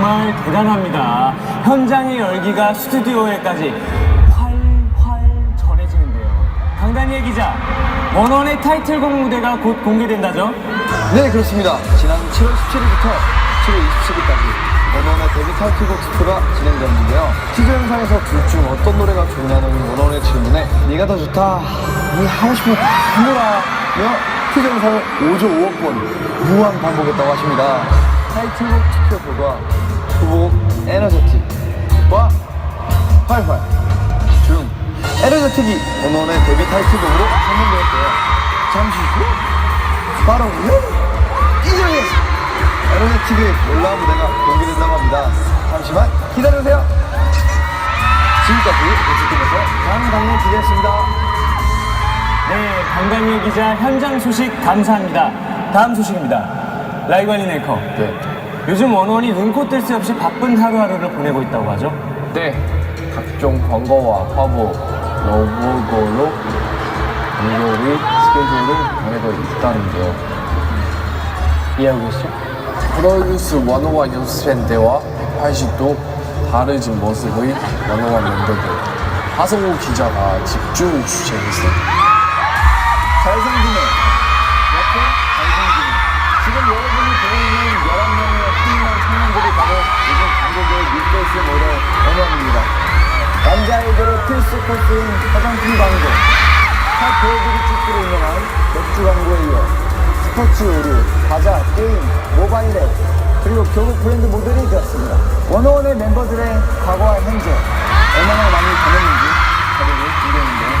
정말 대단합니다. 현장의 열기가 스튜디오에까지 활활 전해지는데요. 강다니엘 기자, 원원의 타이틀곡 무대가 곧 공개된다죠? 네, 그렇습니다. 지난 7월 17일부터 7월 27일까지 원원의 데뷔 타이틀곡 투표가 진행되었는데요. 티저 영상에서 둘 중 어떤 노래가 좋냐는 원원의 질문에 네가 더 좋다, 네 하고 싶은 거다 해보라며 티저 영상을 5조 5억 번 무한 반복했다고 하십니다. 타이틀곡 투표 결과 후보 에너제틱과 활활 중 에너제틱이 원원의 데뷔 타이틀곡으로 선정되었대요. 잠시 후 바로요? 이정에서 에너제틱의 놀라운 무대가 공개된다고 합니다. 잠시만 기다려주세요. 지금까지 예측팀에서 강강의 기대했습니다. 네, 강다니엘 기자 현장 소식 감사합니다. 다음 소식입니다. 라이관리 네이커. 네. 요즘 원원이 눈코 뜰 새 없이 바쁜 하루하루를 보내고 있다고 하죠? 네. 각종 광고와 화보, 로고로 공격의 스케줄을 보내고 있다는데요. 이해하고 계시죠? 프로듀스 101 연습생 때와 180도 다르진 모습의 101 멤버들. 하성우 기자가 집중 취재했어요. 잘생기네. 필수 코스인 화장품 광고, 탑 배우들이 찍기로 유명한 맥주 광고에 이어 스포츠 의류, 과자, 게임, 모바일 앱, 그리고 교복 브랜드 모델이 되었습니다. 원어원의 멤버들의 과거와 현재 얼마나 많이 변했는지 다들 궁금했는데요.